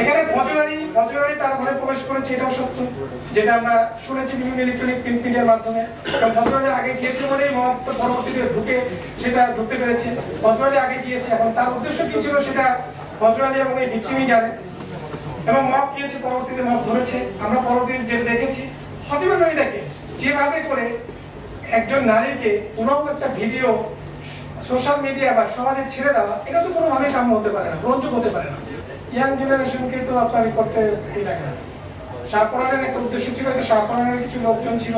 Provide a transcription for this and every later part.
এখানে ফজরারি ফজরারি তার ঘরে প্রবেশ করেছে, এটাও সত্য, যেটা আমরা শুনেছি বিভিন্ন ইলেকট্রনিক মাধ্যমে। কারণ ফজরারি আগে গিয়েছে বলেই মহাত্ম পরবর্তীতে ঢুকে সেটা ঢুকতে পেরেছে। ফজরারি আগে গিয়েছে, এখন তার উদ্দেশ্য কি ছিল সেটা ফজরারি এবং এই ভিক্টিমই জানে। এবং গিয়েছে, পরবর্তীতে মব ধরেছে। আমরা পরবর্তীতে যে দেখেছি হতিবা নইদা কেস যেভাবে করে একজন নারীকে পুরো একটা ভিডিও সোশ্যাল মিডিয়া বা সমাজে ছেড়ে দেওয়া, এটা তো কোনোভাবেই কাম্য হতে পারে না, গ্রহণযোগ্য হতে পারে না। ইয়াং জেনারেশনকে তো আপনার করতে লাগে একটা উদ্দেশ্য ছিল যে কিছু লোকজন ছিল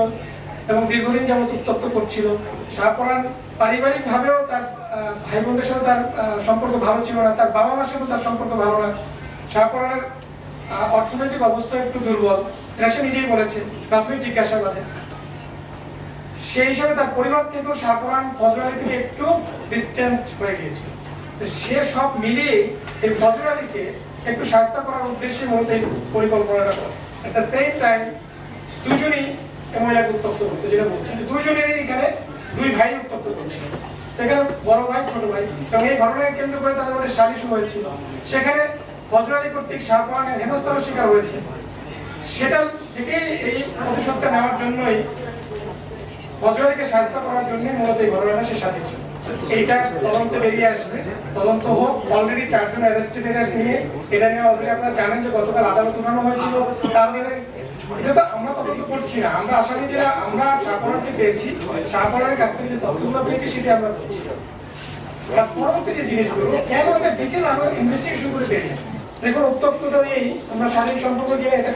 এবং দীর্ঘদিন যাবত উত্তপ্ত করছিল। শাহপরান পারিবারিক ভাবেও তার ভাই বোনদের সাথে তার সম্পর্ক ভালো ছিল না, তার বাবা মার সাথে তার সম্পর্ক ভালো না। অর্থনৈতিক অবস্থা একটু দুর্বল, এটা সে নিজেই বলেছে, প্রাথমিক জিজ্ঞাসাবাদে। সেই হিসাবে তার পরিবার থেকেও শাহপরান ফজর থেকে একটু ডিস্টেন্স হয়ে গিয়েছিল। তো সে সব মিলিয়ে এই ফজর আলীকে একটু শাস্তা করার উদ্দেশ্যে মূলত এই পরিকল্পনাটা করে। এট দ্য সেম টাইম দুজনই মহিলাকে উত্তপ্ত করতো যেটা বলছি দুজনেরই এখানে দুই ভাই উত্তপ্ত করছিল এখানে বড় ভাই, ছোট ভাই। এবং এই ঘটনাকে কেন্দ্র করে তাদের মধ্যে সালিশ হয়েছিল। সেখানে ফজর আলী কর্তৃক শাহপরানের হেনস্থার শিকার হয়েছে। সেটা থেকে এই প্রতিশোধটা নেওয়ার জন্যই বজরাকে শাস্তি করার জন্য মূলত এই ঘটনাটা সে সাজিয়েছে এইটা তদন্ত বেরিয়ে আসবে। তদন্ত হোক অলরেডি চারজন অ্যারেস্টেড নিয়ে, এটা নিয়ে অলরেডি আপনারা জানেন যে গতকাল আদালত উঠানো হয়েছিল। তার নিয়ে এটা আমরা তদন্ত করছি না। আমরা আমরা কেন এটা ইনভেস্টিগেশন করে দেখুন উত্তপ্ততা নিয়েই আমরা শারীরিক সম্পর্ক দিয়ে এটা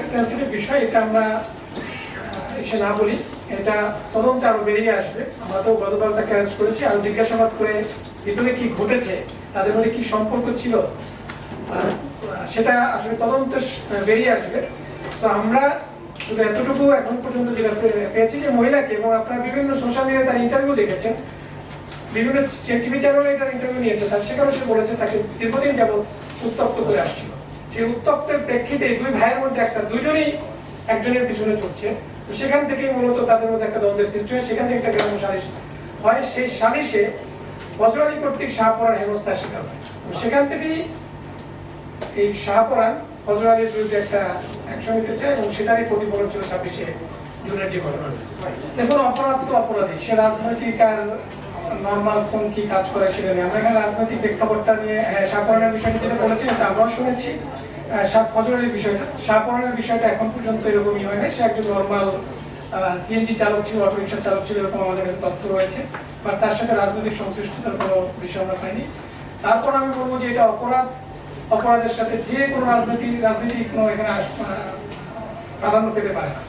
বিষয়, এটা আমরা এসে না বলি, এটা তদন্তে আরও বেরিয়ে আসবে। আমরা তো গতকাল তাকে অ্যারেস্ট করেছি, আর জিজ্ঞাসাবাদ করে ভিতরে কি ঘটেছে, তাদের মধ্যে কি সম্পর্ক ছিল সেটা আসলে তদন্তে বেরিয়ে আসবে। তো আমরা শুধু এতটুকু এখন পর্যন্ত যেটা পেয়েছি যে মহিলাকে এবং আপনারা বিভিন্ন সোশ্যাল মিডিয়ায় তার ইন্টারভিউ দেখেছেন, বিভিন্ন টিভি চ্যানেলে এটার ইন্টারভিউ নিয়েছে, তার সেখানে সে বলেছে তাকে দীর্ঘদিন যাবৎ উত্তপ্ত করে আসছিল। সেই উত্তপ্তের প্রেক্ষিতে দুই ভাইয়ের মধ্যে একটা, দুজনেই একজনের পিছনে ছুটছে। তো সেখান থেকেই মূলত তাদের মধ্যে একটা দ্বন্দ্বের সৃষ্টি হয়। সেখান থেকে একটা গ্রাম সালিশ হয়। সেই সালিশে বজরালি কর্তৃক শাহপরান হেনস্থার শিকার হয়। সেখান থেকেই এই শাহপরান বিরুদ্ধে একটা অ্যাকশন নিতে চায় এবং সেটারই প্রতিফলন ছিল ছাব্বিশে জুনের যে ঘটনা। দেখুন, অপরাধ তো অপরাধী। সে রাজনৈতিক আর নর্মাল কোন কি কাজ করে সেটা নিয়ে। আমরা এখানে রাজনৈতিক প্রেক্ষাপটটা নিয়ে হ্যাঁ শাহপরানের বিষয়টা যেটা বলেছি এটা আমরাও শুনেছি। ফজরের বিষয়টা। সাপড়ানোর বিষয়টা এখন পর্যন্ত এরকমই হয় না সে একজন নর্মাল সিএনজি চালক ছিল অটো চালক ছিল, এরকম আমাদের কাছে তথ্য রয়েছে। বা তার সাথে রাজনৈতিক সংশ্লিষ্টতার কোনো বিষয় আমরা পাইনি। তারপর আমি বলব যে এটা অপরাধ, অপরাধের সাথে যে কোনো রাজনীতি রাজনীতি কোনো এখানে প্রাধান্য পেতে পারে না।